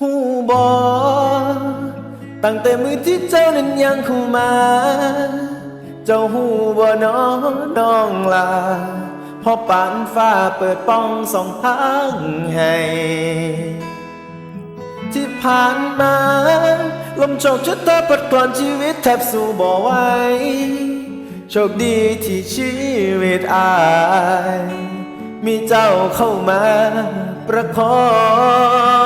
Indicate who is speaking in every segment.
Speaker 1: หูบอตั้งแต่มือที่เจ้านั้นยังเข้ามา เจ้าหูบอน้องน้องลาพอปานฟ้าเปิดป้องสองทางให้ ที่ผ่านมา ลมโชคชะตาปัดกลอนชีวิตแทบสู้บ่ไหวโชคดีที่ชีวิตอาย มีเจ้าเข้ามาประคอง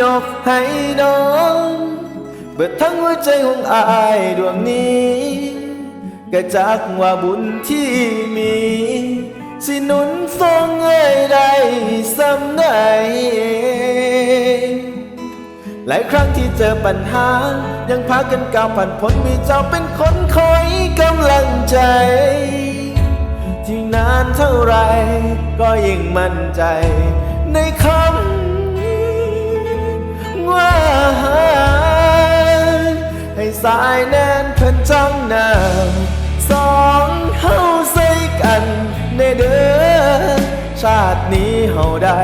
Speaker 1: ยกให้น้องเบิดทั้งหัวใจของอายดวงนี้ก็จักว่าบุญที่มี สิหนุนทรงเอ้ยได้สำไหนหลายครั้งที่เจอปัญหา ยังพากันก้าวผ่านพ้นมีเจ้าเป็นคนคอยกำลังใจที่นานเท่าไรก็ยิ่งมั่นใจ ในคำ ว่าให้สายแน่นเพิ่นจ้องหน้าสองเฮาใส่กันในเด้อชาตินี้เฮาได้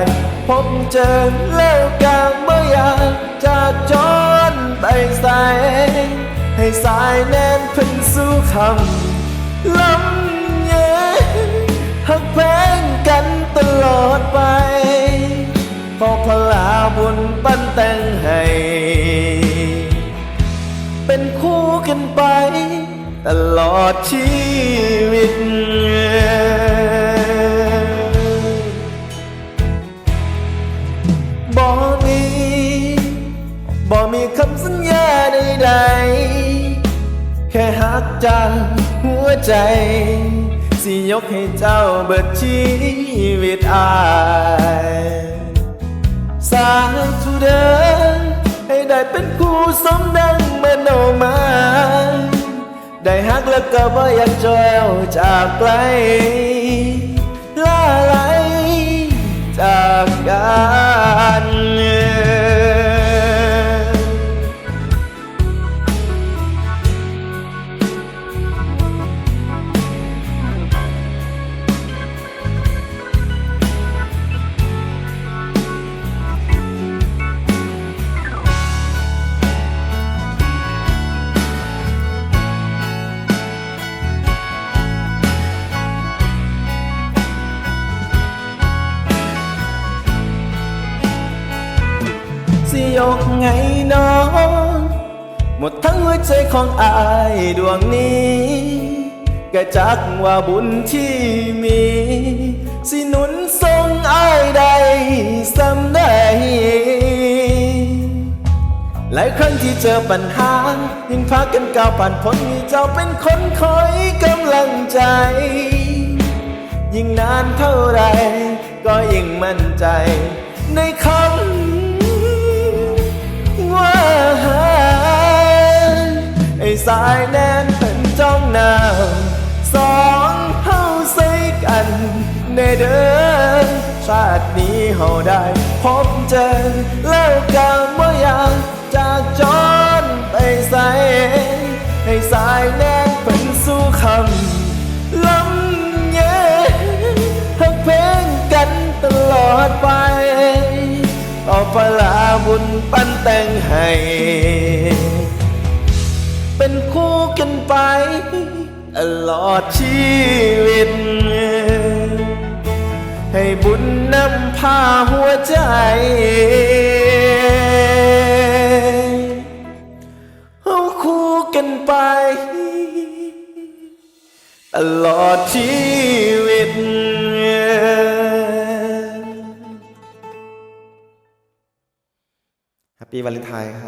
Speaker 1: พบเจอแล้วกางเมื่อยากจากจอนไปใส่ให้สายแน่นเพิ่นสู้คำลำเยหักแพงกันตลอดไปขอพลาบุญปั้นแต่งให้ เป็นคู่กันไป ตลอดชีวิต บ่มีบ่มีคำสัญญาใดๆ แค่หักจากหัวใจ สิยกให้เจ้าเบิดชีวิตอาย สาธุเดินให้ได้ เป็นคู่สมดังเมื่อโนมาได้ฮักแล้วก็บ่อยากจอยเอาจากไกลลาลา ยกไงน้อง หมดทั้งหัวใจของอายดวงนี้ก็จักว่าบุญที่มี สิหนุนทรงอายได้สำได้หลายครั้งที่เจอปัญหา ยังพากันก้าวผ่านพ้นมีเจ้าเป็นคนคอยกำลังใจ ยิ่งนานเท่าไร ก็ยิ่งมั่นใจ ในคำ สายแน่นเป็นจ้องหน้าสองเฮาใส่กัน ในเดินชาตินี้เฮาได้พบเจอแล้วกันว่าอยากจากจอนไปใส่ให้สายแน่นเป็นสู้คำลำเย็นหักเพลงกันตลอดไปต่อปลาบุญปั้นแต่งให้ เป็นคู่กันไปตลอดชีวิต ให้บุญนำพาหัวใจ เอาคู่กันไปตลอดชีวิตแฮปปี้วาเลนไทน์ค่ะ